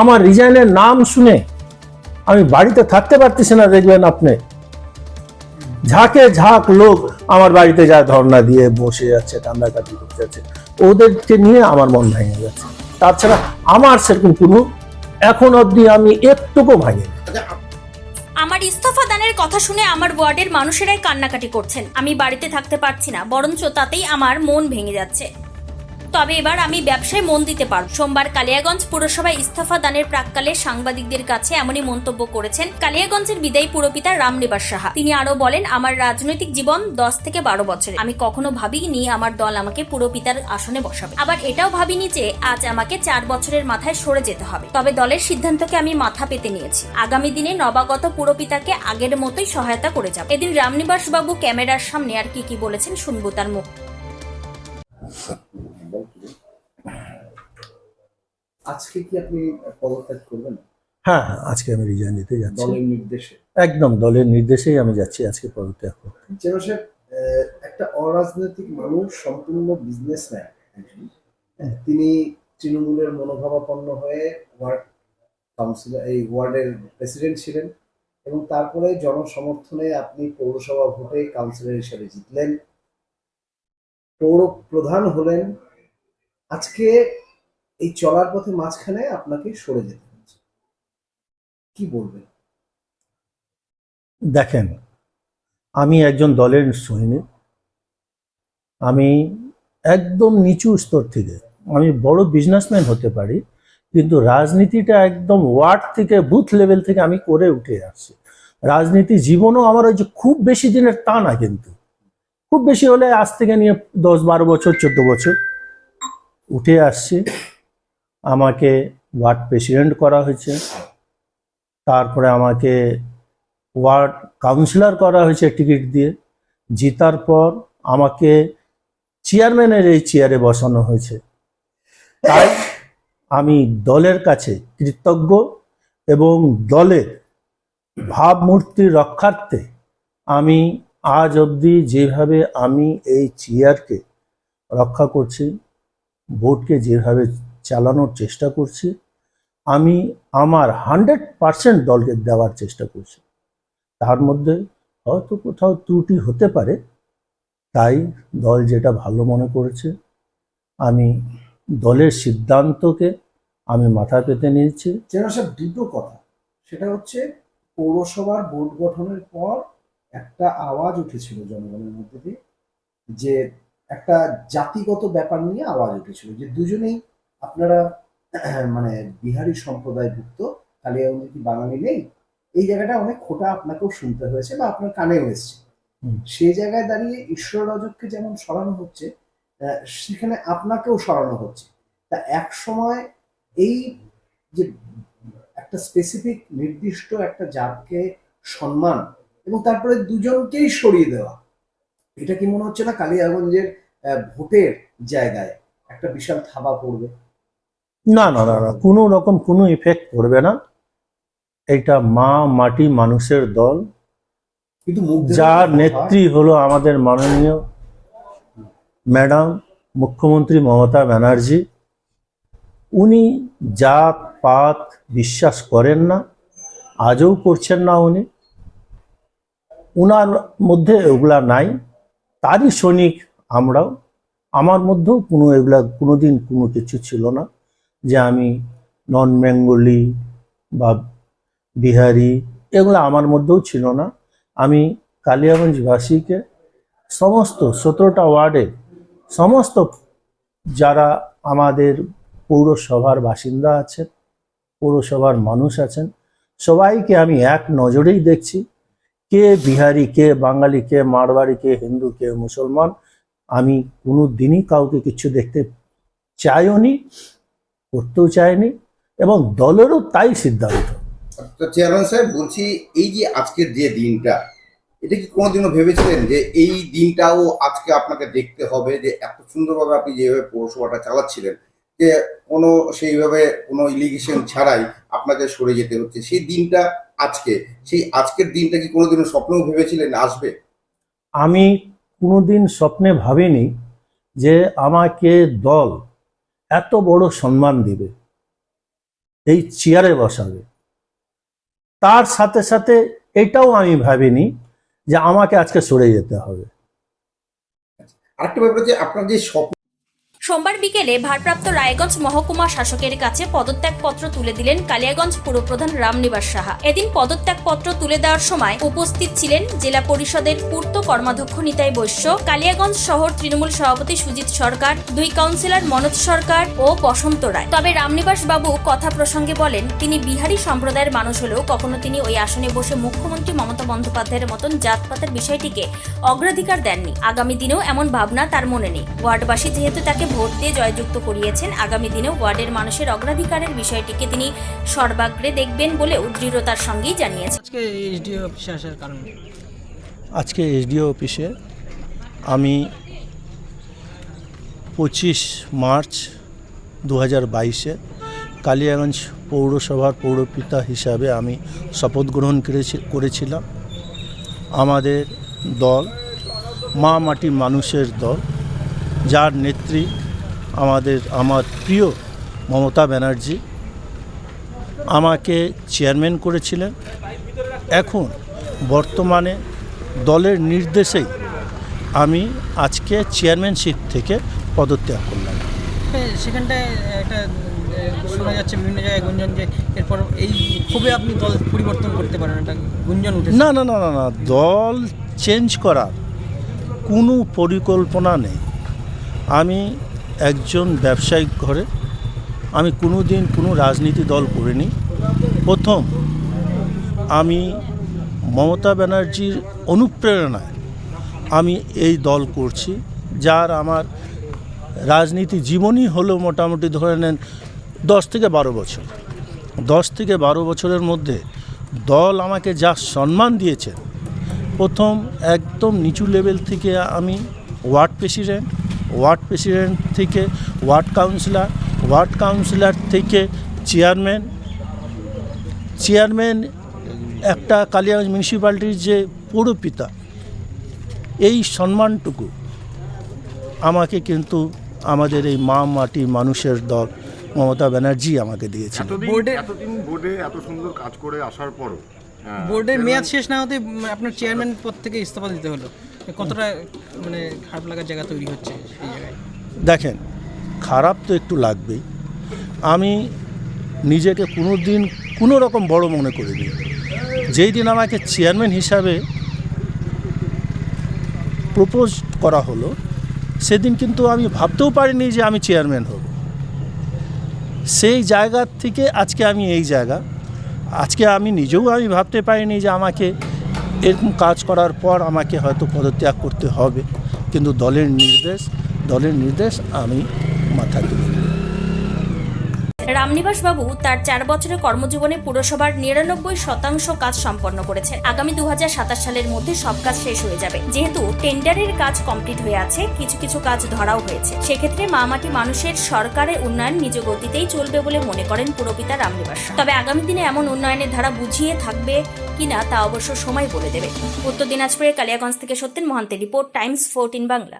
আমার রিজাইনের নাম শুনে আমি বাড়িতে থাকতে পারতেছি না, দেখবেন আপনি। ঝাঁকে ঝাঁক লোক আমার বাড়িতে যায়, ধর্ণা দিয়ে বসে যাচ্ছে কান্দাকাটি করতে যাচ্ছে। ওদেরকে নিয়ে আমার মন ভেঙে যাচ্ছে। তাছাড়া আমার সেরকম কোনো এখন অবধি আমি একটুকু আচ্ছা আমার ইস্তফা দানের কথা শুনে আমার ওয়ার্ডের মানুষেরাই কান্নাকাটি করছেন। আমি বাড়িতে থাকতে পারছি না, বরঞ্চ তাতেই আমার মন ভেঙে যাচ্ছে। তবে এবার আমি ব্যবসায় মন দিতে পারব। সোমবার কালিয়াগঞ্জ পুরসভায় ইস্তফা দানের প্রাককালে সাংবাদিকদের কাছে এমনই মন্তব্য করেছেন কালিয়াগঞ্জের বিদায়ী পুরপিতা রামনিবাস সাহা। তিনি আরও বলেন, আমার রাজনৈতিক জীবন দশ থেকে বারো বছর আমি কখনো ভাবিনি আমার দল আমাকে পুরপিতার আসনে বসাবে। আবার এটাও ভাবিনি যে আজ আমাকে চার বছরের মাথায় সরে যেতে হবে। তবে দলের সিদ্ধান্তকে আমি মাথা পেতে নিয়েছি। আগামী দিনে নবাগত পুরপিতাকে আগের মতোই সহায়তা করে যাব। এদিন রামনিবাস বাবু ক্যামেরার সামনে আর কি কি বলেছেন শুনব তার মুখ। আজকে কি আপনি পদত্যাগ করবেন? হ্যাঁ হ্যাঁ, আজকে আমি রিজাইন দিতে যাচ্ছি। দলের নির্দেশে? একদম দলের নির্দেশেই আমি যাচ্ছি আজকে পদত্যাগ করতে। যেন সে আহ, একটা অরাজনৈতিক মানুষ সম্পূর্ণ বিজনেসম্যান তিনি তৃণমূলের মনোভাবাপন্ন হয়ে ওয়ার্ড কাউন্সিলর এই ওয়ার্ডের প্রেসিডেন্ট ছিলেন এবং তারপরে জনসমর্থনে আপনি পৌরসভা ভোটে কাউন্সিলর হিসেবে জিতলেন। পৌর প্রধান হলেন, আজকে এই চলার পথে মাঝখানে আপনাকে সরে যেতে হচ্ছে। কি বলবেন? দেখেন, আমি একজন দলের সৈনিক। আমি একদম নিচু স্তর থেকে, আমি বড় বিজনেসম্যান হতে পারি, কিন্তু রাজনীতিটা একদম ওয়ার্ড থেকে বুথ লেভেল থেকে আমি করে উঠে আসছি রাজনীতি জীবনও আমার ওই যে খুব বেশি দিনের তা না কিন্তু। খুব বেশি হলে আজ থেকে নিয়ে দশ, বারো বছর, চোদ্দ বছর। উঠে আসছে। আমাকে ওয়ার্ড প্রেসিডেন্ট করা হয়েছে। তারপরে আমাকে ওয়ার্ড কাউন্সিলর করা হয়েছে টিকিট দিয়ে। জিতার পর আমাকে চেয়ারম্যানের এই চেয়ারে বসানো হয়েছে। তাই আমি দলের কাছে কৃতজ্ঞ এবং দলের ভাবমূর্তি রক্ষার্থে আমি আজ অবধি যেভাবে আমি এই চেয়ারকে রক্ষা করছি ভোটকে যেভাবে চালানোর চেষ্টা করছি, আমি আমার হান্ড্রেড পার্সেন্ট দলকে দেওয়ার চেষ্টা করছি। তার মধ্যে হয়তো কোথাও ত্রুটি হতে পারে, তাই দল যেটা ভালো মনে করেছে, আমি দলের সিদ্ধান্তকে আমি মাথা পেতে নিয়েছি। যেন সব দুটো কথা, সেটা হচ্ছে পৌরসভার বোর্ড গঠনের পর একটা আওয়াজ উঠেছিল জনগণের মধ্যে দিয়ে যে একটা জাতিগত ব্যাপার নিয়ে আওয়াজ উঠেছিল যে দুজনেই আপনারা মানে বিহারি সম্প্রদায় ভুক্ত সম্প্রদায়ভুক্ত কালিয়াগঞ্জে কি বাঙালি নেই? এই জায়গাটা অনেক খোটা আপনাকেও শুনতে হয়েছে বা আপনার কানেও এসছে। সেই জায়গায় দাঁড়িয়ে ঈশ্বর রজককে যেমন সরানো হচ্ছে আহ, সেখানে আপনাকেও সরানো হচ্ছে। তা এক সময় এই যে একটা স্পেসিফিক নির্দিষ্ট একটা জাতকে সম্মান এবং তারপরে দুজনকেই সরিয়ে দেওয়া। এটা কি মনে হচ্ছে না কালিয়াগঞ্জের ভোটের জায়গায় একটা বিশাল থাবা পড়বে? না না না না কোনো রকম কোনো ইফেক্ট পড়বে না। এটা মা মাটি মানুষের দল। কিন্তু যার নেত্রী হলো আমাদের মাননীয় ম্যাডাম মুখ্যমন্ত্রী মমতা ব্যানার্জি। উনি জাত পাত বিশ্বাস করেন না আজও করছেন না উনি। উনার মধ্যে এগুলা নাই, তারই সৈনিক আমরাও। আমার মধ্যেও কোনো এগুলা, কোনোদিন কোনো কিছু ছিল না যে আমি নন বেঙ্গলি বা বিহারি, এগুলো আমার মধ্যেও ছিল না। আমি কালিয়াগঞ্জবাসীকে সমস্ত সতেরোটা ওয়ার্ডে সমস্ত যারা আমাদের পৌরসভার বাসিন্দা আছেন, পৌরসভার মানুষ আছেন, সবাইকে আমি এক নজরেই দেখছি। কে বিহারি, কে বাঙালি, কে মারবাড়ি কে হিন্দু, কে মুসলমান, আমি কোনো দিনই কাউকে কিছু দেখতে চাইও নি করতেও চাইনি, এবং দলেরও তাই সিদ্ধান্ত। তো চেয়ারম্যান সাহেব, বলছি এই যে আজকের যে দিনটা, এটা কি কোনোদিনও ভেবেছিলেন যে এই দিনটাও আজকে আপনাকে দেখতে হবে, যে এত সুন্দরভাবে আপনি যেভাবে পৌরসভাটা চালাচ্ছিলেন, যে কোনো সেইভাবে কোনো ইলিগেশন ছাড়াই আপনাকে সরে যেতে হচ্ছে? সেই দিনটা আজকে? সেই আজকের দিনটা কি কোনোদিনও স্বপ্নেও ভেবেছিলেন আসবে? আমি কোনোদিন স্বপ্নে ভাবিনি যে আমাকে দল এত বড় সম্মান দিবে এই চেয়ারে বসাবে। তার সাথে সাথে এটাও আমি ভাবিনি যে আমাকে আজকে সরে যেতে হবে। আরেকটা ব্যাপার যে আপনার যে স্বপ্ন সোমবার বিকেলে ভারপ্রাপ্ত রায়গঞ্জ মহকুমা শাসকের কাছে পদত্যাগপত্র তুলে দিলেন কালিয়াগঞ্জ পুরপ্রধান রামনিবাস সাহা। এদিন পদত্যাগপত্র তুলে দেওয়ার সময় উপস্থিত ছিলেন জেলা পরিষদের পূর্ত কর্মাধ্যক্ষ নিতাই বৈশ্য, কালিয়াগঞ্জ শহর তৃণমূল সভাপতি সুজিত সরকার, দুই কাউন্সিলর মনোজ সরকার ও বসন্ত রায়। তবে রামনিবাস বাবু কথা প্রসঙ্গে বলেন, তিনি বিহারি সম্প্রদায়ের মানুষ হলেও কখনো তিনি ওই আসনে বসে মুখ্যমন্ত্রী মমতা বন্দ্যোপাধ্যায়ের মতন জাতপাতের বিষয়টিকে অগ্রাধিকার দেননি। আগামী দিনেও এমন ভাবনা তার মনে নেই। ওয়ার্ডবাসী যেহেতু তাকে ভোট দিয়ে জয়যুক্ত করিয়েছেন। আগামী দিনেও ওয়ার্ডের মানুষের অগ্রাধিকারের বিষয়টিকে তিনি সর্বাগ্রে দেখবেন বলেও দৃঢ়তার সঙ্গেই জানিয়েছেন। আজকে এইচডিও অফিসে আসার কারণ আজকে এসডিও অফিসে আমি পঁচিশ মার্চ দু হাজার বাইশে কালিয়াগঞ্জ পৌরসভার পৌরপিতা হিসাবে আমি শপথ গ্রহণ করেছি করেছিলাম। আমাদের দল মা মাটি মানুষের দল যার নেত্রী আমাদের আমার প্রিয় মমতা ব্যানার্জি আমাকে চেয়ারম্যান করেছিলেন। এখন বর্তমানে দলের নির্দেশেই আমি আজকে চেয়ারম্যানশিপ থেকে পদত্যাগ করলাম। হ্যাঁ, সেখানটায় একটা শোনা যাচ্ছে বিভিন্ন জায়গায় গুঞ্জন যে এরপর এই আপনি দল পরিবর্তন করতে পারেন গুঞ্জন উঠেছে। না না না না না দল চেঞ্জ করার কোনো পরিকল্পনা নেই। আমি একজন ব্যবসায়িক ঘরে আমি কোনো দিন কোনো রাজনীতি দল করিনি। প্রথম, আমি মমতা ব্যানার্জির অনুপ্রেরণায় আমি এই দল করছি, যার আমার রাজনীতি জীবনই হলো মোটামুটি ধরে নেন দশ থেকে বারো বছর। দশ থেকে বারো বছরের মধ্যে দল আমাকে যা সম্মান দিয়েছে, প্রথম একদম নিচু লেভেল থেকে আমি ওয়ার্ড প্রেসিডেন্ট ওয়ার্ড প্রেসিডেন্ট থেকে ওয়ার্ড কাউন্সিলর ওয়ার্ড কাউন্সিলর থেকে চেয়ারম্যান চেয়ারম্যান একটা কালিয়াগঞ্জ মিউনিসিপ্যালিটির যে পৌরপিতা এই সম্মানটুকু আমাকে কিন্তু আমাদের এই মা মাটি মানুষের দল মমতা ব্যানার্জি আমাকে দিয়েছিল। এতদিন বোর্ডে- এতদিন বোর্ডে এত সুন্দর কাজ করে আসার পরও হ্যাঁ, বোর্ডের মেয়াদ শেষ না হতে আপনার চেয়ারম্যান পদ থেকে ইস্তফা দিতে হলো। কতটা মানে খারাপ লাগার জায়গা তৈরি হচ্ছে দেখেন, খারাপ তো একটু লাগবেই। আমি নিজেকে কোনো দিন কোনো রকম বড় মনে করিনি। যেই দিন আমাকে চেয়ারম্যান হিসাবে প্রপোজ করা হলো, সেদিন কিন্তু আমি ভাবতেও পারিনি যে আমি চেয়ারম্যান হব। সেই জায়গা থেকে আজকে আমি এই জায়গা। আজকে আমি নিজেও আমি ভাবতে পারিনি যে আমাকে এরকম কাজ করার পর আমাকে হয়তো পদত্যাগ করতে হবে। কিন্তু দলের নির্দেশ দলের নির্দেশ আমি মাথা তুলি রামনিবাস বাবু তার চার বছরের কর্মজীবনে পুরসভার নিরানব্বই শতাংশ কাজ সম্পন্ন করেছেন। আগামী দুহাজার সাতাশ সালের মধ্যে সব কাজ শেষ হয়ে যাবে। যেহেতু টেন্ডারের কাজ কমপ্লিট হয়ে আছে, কিছু কিছু কাজ ধরাও হয়েছে। সেক্ষেত্রে মামাটি মানুষের সরকারের উন্নয়ন নিজ গতিতেই চলবে বলে মনে করেন পুরপিতা রামনিবাস। তবে আগামী দিনে এমন উন্নয়নের ধারা বুঝিয়ে থাকবে কিনা তা অবশ্য সময় বলে দেবে। উত্তর দিনাজপুরের কালিয়াগঞ্জ থেকে সত্যেন মহান্তের রিপোর্ট, টাইমস ফোরটিন বাংলা।